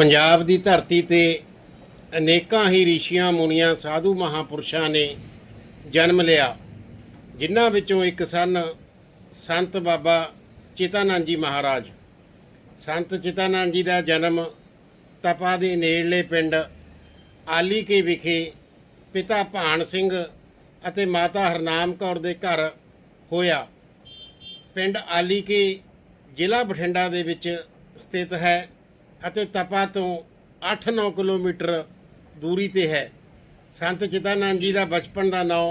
ਪੰਜਾਬ ਦੀ ਧਰਤੀ ਤੇ ਅਨੇਕਾਂ ਹੀ ਰਿਸ਼ੀਆਂ, ਮੁਨੀਆਂ, ਸਾਧੂ ਮਹਾਪੁਰਸ਼ਾਂ ਨੇ ਜਨਮ ਲਿਆ, ਜਿਨ੍ਹਾਂ ਵਿੱਚੋਂ ਇੱਕ ਸਨ ਸੰਤ ਬਾਬਾ ਚਿਤਾਨੰਦ ਜੀ ਮਹਾਰਾਜ। ਸੰਤ ਚਿਤਾਨੰਦ ਜੀ ਦਾ ਜਨਮ ਤਪਾ ਦੇ ਨੇੜਲੇ ਪਿੰਡ ਆਲੀ ਕੇ ਵਿਖੇ ਪਿਤਾ ਭਾਨ ਸਿੰਘ ਅਤੇ ਮਾਤਾ ਹਰਨਾਮ ਕੌਰ ਦੇ ਘਰ ਹੋਇਆ। ਪਿੰਡ ਆਲੀ ਕੇ ਜ਼ਿਲ੍ਹਾ ਬਠਿੰਡਾ ਦੇ ਵਿੱਚ ਸਥਿਤ ਹੈ। ਅਤੇ ਤਪਾ ਤੋਂ 8-9 ਕਿਲੋਮੀਟਰ ਦੂਰੀ ਤੇ ਹੈ। ਸੰਤ ਚਿਤਾਨੰਦ ਜੀ ਦਾ ਬਚਪਨ ਦਾ ਨਾਮ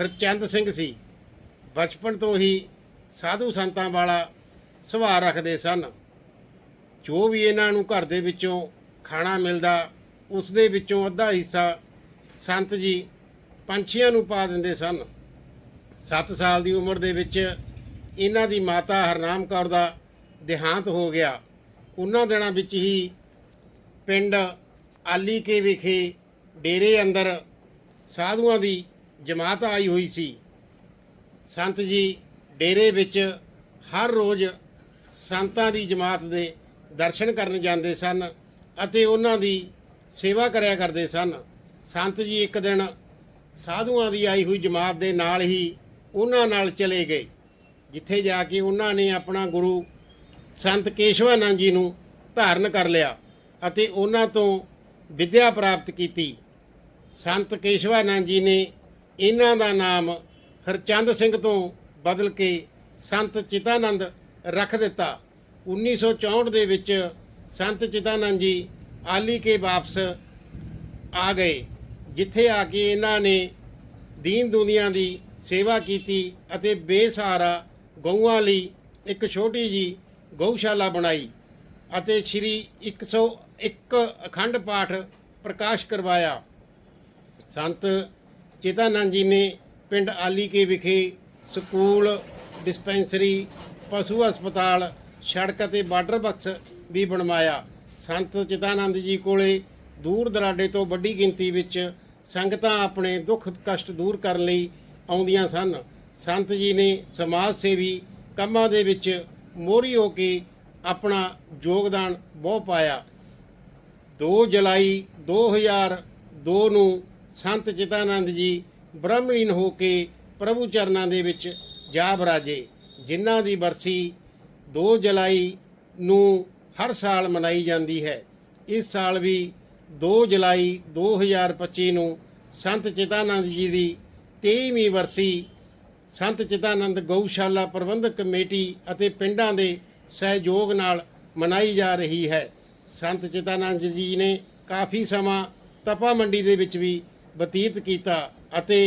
ਹਰਚੰਦ ਸਿੰਘ ਸੀ। ਬਚਪਨ ਤੋਂ ਹੀ ਸਾਧੂ ਸੰਤਾਂ ਵਾਲਾ ਸੁਭਾਅ ਰੱਖਦੇ ਸਨ। ਜੋ ਵੀ ਇਹਨਾਂ ਨੂੰ ਘਰ ਦੇ ਵਿੱਚੋਂ ਖਾਣਾ ਮਿਲਦਾ, ਉਸ ਦੇ ਵਿੱਚੋਂ ਅੱਧਾ ਹਿੱਸਾ ਸੰਤ ਜੀ ਪੰਛੀਆਂ ਨੂੰ ਪਾ ਦਿੰਦੇ ਸਨ। 7 ਸਾਲ ਦੀ ਉਮਰ ਦੇ ਵਿੱਚ ਇਹਨਾਂ ਦੀ ਮਾਤਾ ਹਰਨਾਮ ਕੌਰ ਦਾ ਦੇਹਾਂਤ ਹੋ ਗਿਆ। ਉਹਨਾਂ ਦਿਨਾਂ ਵਿੱਚ ਹੀ ਪਿੰਡ ਆਲੀ ਕੇ ਵਿਖੇ ਡੇਰੇ ਅੰਦਰ ਸਾਧੂਆਂ ਦੀ ਜਮਾਤ ਆਈ ਹੋਈ ਸੀ। ਸੰਤ ਜੀ ਡੇਰੇ ਵਿੱਚ ਹਰ ਰੋਜ਼ ਸੰਤਾਂ ਦੀ ਜਮਾਤ ਦੇ ਦਰਸ਼ਨ ਕਰਨ ਜਾਂਦੇ ਸਨ ਅਤੇ ਉਹਨਾਂ ਦੀ ਸੇਵਾ ਕਰਿਆ ਕਰਦੇ ਸਨ। ਸੰਤ ਜੀ ਇੱਕ ਦਿਨ ਸਾਧੂਆਂ ਦੀ ਆਈ ਹੋਈ ਜਮਾਤ ਦੇ ਨਾਲ ਹੀ ਉਹਨਾਂ ਨਾਲ ਚਲੇ ਗਏ, ਜਿੱਥੇ ਜਾ ਕੇ ਉਹਨਾਂ ਨੇ ਆਪਣਾ ਗੁਰੂ ਸੰਤ ਕੇਸ਼ਵਾਨੰਦ ਜੀ ਨੂੰ ਧਾਰਨ ਕਰ ਲਿਆ ਅਤੇ ਉਹਨਾਂ ਤੋਂ ਵਿੱਦਿਆ ਪ੍ਰਾਪਤ ਕੀਤੀ। ਸੰਤ ਕੇਸ਼ਵਾਨੰਦ ਜੀ ਨੇ ਇਹਨਾਂ ਦਾ ਨਾਮ ਹਰਚੰਦ ਸਿੰਘ ਤੋਂ ਬਦਲ ਕੇ ਸੰਤ ਚਿਤਾਨੰਦ ਰੱਖ ਦਿੱਤਾ। 1964 ਦੇ ਵਿੱਚ ਸੰਤ ਚਿਤਾਨੰਦ ਜੀ ਆਲੀ ਕੇ ਵਾਪਸ ਆ ਗਏ, ਜਿੱਥੇ ਆ ਕੇ ਇਹਨਾਂ ਨੇ ਦੀਨ ਦੁਨੀਆ ਦੀ ਸੇਵਾ ਕੀਤੀ ਅਤੇ ਬੇਸਹਾਰਾ ਗਊਆਂ ਲਈ ਇੱਕ ਛੋਟੀ ਜੀ ਗਊਸ਼ਾਲਾ ਬਣਾਈ ਅਤੇ ਸ੍ਰੀ 101 ਅਖੰਡ ਪਾਠ ਪ੍ਰਕਾਸ਼ ਕਰਵਾਇਆ। ਸੰਤ ਚੇਤਾਨੰਦ ਜੀ ਨੇ ਪਿੰਡ ਆਲੀਕੇ ਵਿਖੇ ਸਕੂਲ, ਡਿਸਪੈਂਸਰੀ, ਪਸ਼ੂ ਹਸਪਤਾਲ, ਸੜਕ ਅਤੇ ਬਾਰਡਰ ਬਕਸ ਵੀ ਬਣਵਾਇਆ। ਸੰਤ ਚੇਤਾਨੰਦ ਜੀ ਕੋਲੇ ਦੂਰ ਦਰਾਡੇ ਤੋਂ ਵੱਡੀ ਗਿਣਤੀ ਵਿੱਚ ਸੰਗਤਾਂ ਆਪਣੇ ਦੁੱਖ ਕਸ਼ਟ ਦੂਰ ਕਰਨ ਲਈ ਆਉਂਦੀਆਂ ਸਨ। ਸੰਤ ਜੀ ਨੇ ਸਮਾਜ ਸੇਵੀ ਕੰਮਾਂ ਦੇ ਵਿੱਚ ਮੋਹਰੀ ਹੋ ਕੇ ਆਪਣਾ ਯੋਗਦਾਨ ਬਹੁ ਪਾਇਆ। 2 ਜੁਲਾਈ 2002 ਨੂੰ ਸੰਤ ਚਿਤਾਨੰਦ ਜੀ ਬ੍ਰਹਮਲੀਨ ਹੋ ਕੇ ਪ੍ਰਭੂ ਚਰਨਾਂ ਦੇ ਵਿੱਚ ਜਾ ਬਰਾਜੇ ਜਿਨ੍ਹਾਂ ਦੀ ਬਰਸੀ 2 ਜੁਲਾਈ ਨੂੰ ਹਰ ਸਾਲ ਮਨਾਈ ਜਾਂਦੀ ਹੈ। ਇਸ ਸਾਲ ਵੀ 2 ਜੁਲਾਈ 2025 ਨੂੰ ਸੰਤ ਚਿਤਾਨੰਦ ਜੀ ਦੀ 23ਵੀਂ ਵਰਸੀ ਸੰਤ ਚਿਤਾਨੰਦ ਗਊਸ਼ਾਲਾ ਪ੍ਰਬੰਧਕ ਕਮੇਟੀ ਅਤੇ ਪਿੰਡਾਂ ਦੇ ਸਹਿਯੋਗ ਨਾਲ ਮਨਾਈ ਜਾ ਰਹੀ ਹੈ। ਸੰਤ ਚਿਦਾਨੰਦ ਜੀ ਨੇ ਕਾਫੀ ਸਮਾਂ ਤਪਾ ਮੰਡੀ ਦੇ ਵਿੱਚ ਵੀ ਬਤੀਤ ਕੀਤਾ ਅਤੇ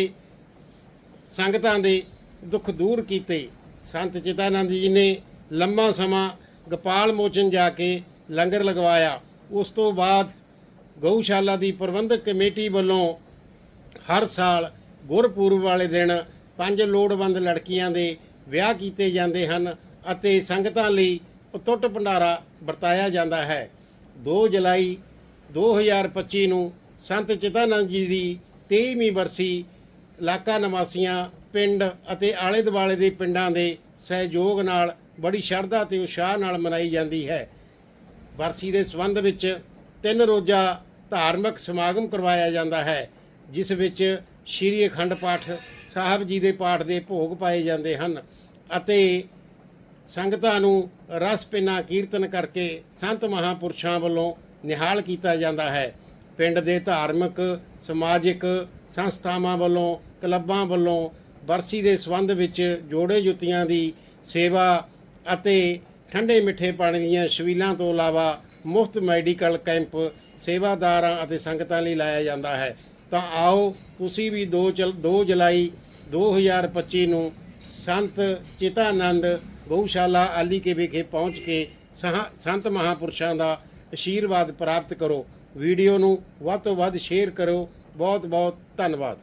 ਸੰਗਤਾਂ ਦੇ ਦੁੱਖ ਦੂਰ ਕੀਤੇ। ਸੰਤ ਚਿਦਾਨੰਦ ਜੀ ਨੇ ਲੰਮਾ ਸਮਾਂ ਗੋਪਾਲ ਮੋਚਨ ਜਾ ਕੇ ਲੰਗਰ ਲਗਵਾਇਆ। ਉਸ ਤੋਂ ਬਾਅਦ ਗਊਸ਼ਾਲਾ ਦੀ ਪ੍ਰਬੰਧਕ ਕਮੇਟੀ ਵੱਲੋਂ ਹਰ ਸਾਲ ਗੁਰਪੁਰਬ ਵਾਲੇ ਦਿਨ ਪੰਜ ਲੋੜਵੰਦ ਲੜਕੀਆਂ ਦੇ ਵਿਆਹ ਕੀਤੇ ਜਾਂਦੇ ਹਨ ਅਤੇ ਸੰਗਤਾਂ ਲਈ ਪਤੁੱਟ ਭੰਡਾਰਾ ਵਰਤਾਇਆ ਜਾਂਦਾ ਹੈ। 2 ਜੁਲਾਈ 2025 ਨੂੰ ਸੰਤ ਚਿਤਾਨੰਦ ਜੀ ਦੀ 23ਵੀਂ ਵਰਸੀ ਇਲਾਕਾ ਨਿਵਾਸੀਆਂ, ਪਿੰਡ ਅਤੇ ਆਲੇ ਦੁਆਲੇ ਦੇ ਪਿੰਡਾਂ ਦੇ ਸਹਿਯੋਗ ਨਾਲ ਬੜੀ ਸ਼ਰਧਾ ਤੇ ਉਤਸ਼ਾਹ ਨਾਲ ਮਨਾਈ ਜਾਂਦੀ ਹੈ। ਵਰਸੀ ਦੇ ਸੰਬੰਧ ਵਿੱਚ ਤਿੰਨ ਰੋਜ਼ਾ ਧਾਰਮਿਕ ਸਮਾਗਮ ਕਰਵਾਇਆ ਜਾਂਦਾ ਹੈ, ਜਿਸ ਵਿੱਚ ਸ਼੍ਰੀ ਅਖੰਡ ਪਾਠ ਸਾਹਿਬ ਜੀ ਦੇ ਪਾਠ ਦੇ ਭੋਗ ਪਾਏ ਜਾਂਦੇ ਹਨ ਅਤੇ ਸੰਗਤਾਂ ਨੂੰ ਰਸ ਪਿੰਨਾ ਕੀਰਤਨ ਕਰਕੇ ਸੰਤ ਮਹਾਪੁਰਸ਼ਾਂ ਵੱਲੋਂ ਨਿਹਾਲ ਕੀਤਾ ਜਾਂਦਾ ਹੈ। ਪਿੰਡ ਦੇ ਧਾਰਮਿਕ, ਸਮਾਜਿਕ ਸੰਸਥਾਵਾਂ ਵੱਲੋਂ, ਕਲੱਬਾਂ ਵੱਲੋਂ ਵਰਸੀ ਦੇ ਸੰਬੰਧ ਵਿੱਚ ਜੋੜੇ ਜੁੱਤੀਆਂ ਦੀ ਸੇਵਾ ਅਤੇ ਠੰਡੇ ਮਿੱਠੇ ਪਾਣੀ ਦੀਆਂ ਛਬੀਲਾਂ ਤੋਂ ਇਲਾਵਾ ਮੁਫਤ ਮੈਡੀਕਲ ਕੈਂਪ ਸੇਵਾਦਾਰਾਂ ਅਤੇ ਸੰਗਤਾਂ ਲਈ ਲਾਇਆ ਜਾਂਦਾ ਹੈ। ਤਾਂ ਆਓ, ਤੁਸੀਂ ਵੀ 2 2 ਜੁਲਾਈ 2025 ਨੂੰ ਸੰਤ ਚਿਤਾਨੰਦ ਗਊਸ਼ਾਲਾ ਆਲੀ ਕੇ ਵਿਖੇ ਪਹੁੰਚ ਕੇ ਸਹਾਂ- ਸੰਤ ਮਹਾਪੁਰਸ਼ਾਂ ਦਾ ਆਸ਼ੀਰਵਾਦ ਪ੍ਰਾਪਤ ਕਰੋ। ਵੀਡੀਓ ਨੂੰ ਵੱਧ ਤੋਂ ਵੱਧ ਸ਼ੇਅਰ ਕਰੋ। ਬਹੁਤ ਬਹੁਤ ਧੰਨਵਾਦ।